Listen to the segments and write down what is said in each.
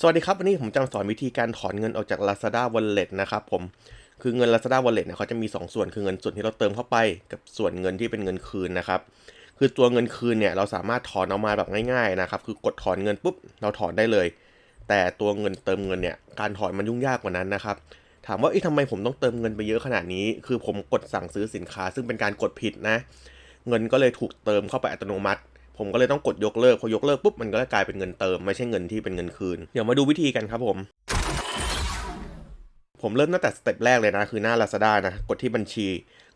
สวัสดีครับ วันนี้ผมจะมาสอนวิธีการถอนเงินออกจาก Lazada Wallet นะครับผมคือเงิน Lazada Wallet เนี่ยเขาจะมี 2 ส่วนคือเงินส่วนที่เราเติมเข้าไปกับส่วนเงินที่เป็นเงินคืนนะครับ คือตัวเงินคืนเนี่ยเราสามารถถอนออกมาแบบง่ายๆนะครับคือกดถอนเงินปุ๊บเราถอนได้เลย แต่ตัวเงินเติมเงินเนี่ยการถอนมันยุ่งยากกว่านั้นนะครับถามว่าเอ๊ะทำไมผมต้องเติมเงินไปเยอะขนาดนี้ คือผมกดสั่งซื้อสินค้า ซึ่งเป็นการกดผิดนะ เงินก็เลยถูกเติมเข้าไปอัตโนมัติ ผมก็เลยต้องกดยกเลิกพอยกเลิกปุ๊บมันก็กลายเป็นเงินเติมไม่ใช่เงินที่เป็นเงินคืน เดี๋ยวมาดูวิธีกันครับผมผมเริ่มตั้งแต่สเต็ปแรกเลยนะ คือหน้า Lazada นะ กดที่บัญชี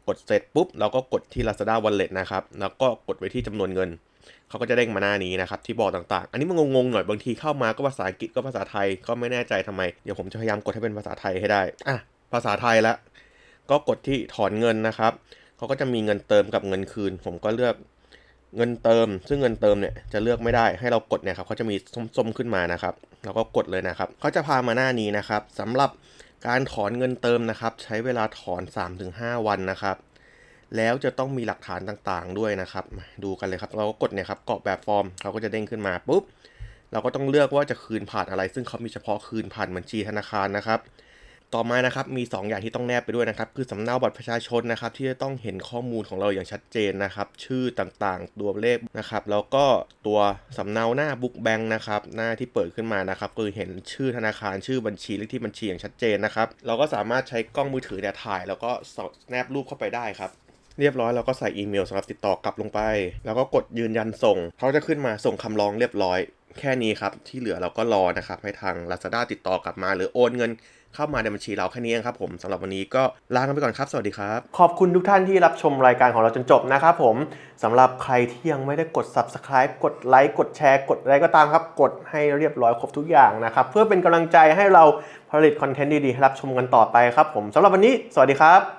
กดเสร็จปุ๊บเราก็กดที่ Lazada Wallet นะครับ แล้วก็กดไปที่จำนวนเงิน เขาก็จะเด้งมาหน้านี้นะครับ ที่บอกต่างๆ อันนี้มันงงๆหน่อยบางทีเข้ามาก็ภาษาอังกฤษก็ภาษาไทยก็ไม่แน่ใจทำไม เดี๋ยวผมจะพยายามกดให้เป็นภาษาไทยให้ได้ อะ ภาษาไทยละ ก็กดที่ถอนเงินนะครับ เขาก็จะมีเงินเติมกับเงินคืน ผมก็เลือก เงินเติม ซึ่งเงินเติมเนี่ยจะเลือกไม่ได้ให้เรากดเนี่ยครับเขาจะมีส้มๆขึ้นมานะครับเราก็กดเลยนะครับเขาจะพามาหน้านี้นะครับสำหรับการถอนเงินเติมนะครับ ใช้เวลาถอน 3-5 วันนะครับ แล้วจะต้องมีหลักฐานต่างๆด้วยนะครับ ดูกันเลยครับ เราก็กดเนี่ยครับกรอกแบบฟอร์มเขาก็จะเด้งขึ้นมาปุ๊บเราก็ต้องเลือกว่าจะคืนผ่านอะไร ซึ่งเขามีเฉพาะคืนผ่านบัญชีธนาคารนะครับ ต่อมานะครับมี 2 อย่างที่ต้องแนบไปด้วยนะครับ คือสำเนาบัตรประชาชนนะครับที่จะต้องเห็นข้อมูลของเราอย่างชัดเจนนะครับ ชื่อต่างๆ ตัวเลขนะครับ แล้วก็ตัวสำเนาหน้าบุ๊กแบงค์นะครับหน้าที่เปิดขึ้นมานะครับคือเห็นชื่อธนาคารชื่อบัญชีเลขที่บัญชีอย่างชัดเจนนะครับ เราก็สามารถใช้กล้องมือถือเนี่ยถ่าย แล้วก็สอดแนบรูปเข้าไปได้ครับเรียบร้อยเราก็ใส่อีเมลสำหรับติดต่อกลับลงไป แล้วก็กดยืนยันส่งเขาจะขึ้นมาส่งคำร้องเรียบร้อย แค่นี้ครับ ที่เหลือเราก็รอนะครับ ให้ทาง Lazada ติดต่อกลับมา หรือโอนเงินเข้ามาในบัญชีเราแค่นี้เองครับผมสำหรับวันนี้ก็ลากันไปก่อนครับ สวัสดีครับ ขอบคุณทุกท่านที่รับชมรายการของเราจนจบนะครับผมสำหรับใครที่ยังไม่ได้กด subscribe กดไลค์กดแชร์กดอะไรก็ตามครับ กดให้เรียบร้อยครบทุกอย่างนะครับ เพื่อเป็นกำลังใจให้เราผลิตคอนเทนต์ดีๆให้รับชมกันต่อไปครับผมสำหรับวันนี้ สวัสดีครับ